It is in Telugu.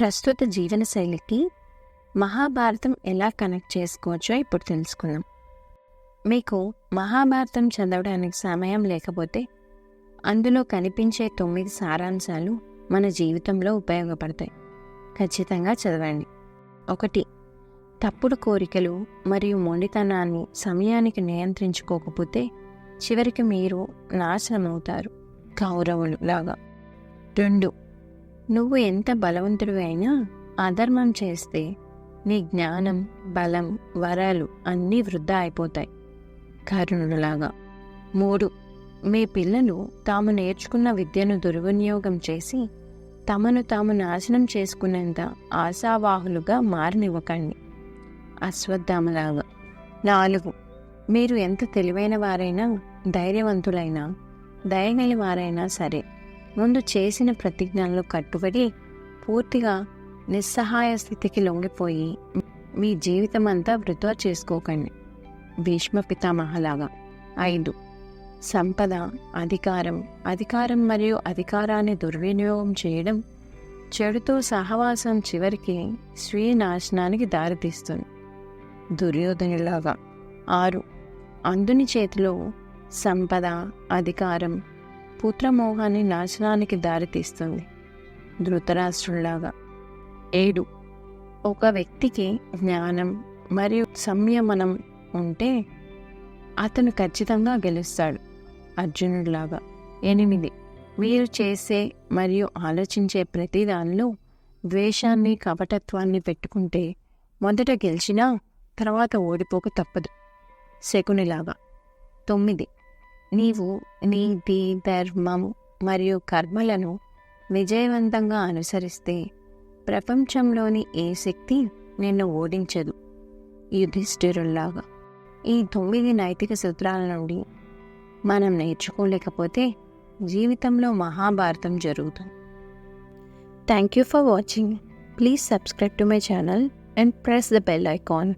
ప్రస్తుత జీవనశైలికి మహాభారతం ఎలా కనెక్ట్ చేసుకోవచ్చో ఇప్పుడు తెలుసుకుందాం. మీకు మహాభారతం చదవడానికి సమయం లేకపోతే అందులో కనిపించే తొమ్మిది సారాంశాలు మన జీవితంలో ఉపయోగపడతాయి. ఖచ్చితంగా చదవండి. ఒకటి తప్పుడు కోరికలు మరియు మొండితనాన్ని సమయానికి నియంత్రించుకోకపోతే చివరికి మీరు నాశనమవుతారు. కౌరవులు లాగా. రెండు నువ్వు ఎంత బలవంతుడివి అయినా అధర్మం చేస్తే నీ జ్ఞానం బలం వరాలు అన్నీ వృద్ధా అయిపోతాయి. కరుణుడులాగా. మూడు. మీ పిల్లలు తాము నేర్చుకున్న విద్యను దుర్వినియోగం చేసి తమను తాము నాశనం చేసుకునేంత ఆశావాహులుగా మారనివ్వకండి. అశ్వత్థామలాగా. నాలుగు. మీరు ఎంత తెలివైన వారైనా ధైర్యవంతులైనా దయగలి వారైనా సరే ముందు చేసిన ప్రతిజ్ఞల్లో కట్టుబడి పూర్తిగా నిస్సహాయ స్థితికి లొంగిపోయి మీ జీవితం అంతా వృధా చేసుకోకండి. భీష్మ పితామహలాగా. ఐదు. సంపద అధికారం. అధికారం మరియు అధికారాన్ని దుర్వినియోగం చేయడం చెడుతో సహవాసం చివరికి స్వీయ నాశనానికి దారితీస్తుంది. దుర్యోధనులాగా. ఆరు. అందుని చేతిలో సంపద అధికారం పుత్రమోహాన్ని నాశనానికి దారితీస్తుంది. ధృతరాష్ట్రులాగా. ఏడు. ఒక వ్యక్తికి జ్ఞానం మరియు సంయమనం ఉంటే అతను ఖచ్చితంగా గెలుస్తాడు. అర్జునుడిలాగా. ఎనిమిది. మీరు చేసే మరియు ఆలోచించే ప్రతిదానిలో ద్వేషాన్ని కపటత్వాన్ని పెట్టుకుంటే మొదట గెలిచినా తర్వాత ఓడిపోక తప్పదు. శకునిలాగా. తొమ్మిది. నీవు నీతి ధర్మం మరియు కర్మలను విజయవంతంగా అనుసరిస్తే ప్రపంచంలోని ఏ శక్తి నిన్ను ఓడించదు. యుధిష్ఠిరుల్లాగా. ఈ తొమ్మిది నైతిక సూత్రాల నుండి మనం నేర్చుకోలేకపోతే జీవితంలో మహాభారతం జరుగుతుంది. Thank you for watching please subscribe to my channel and press the bell icon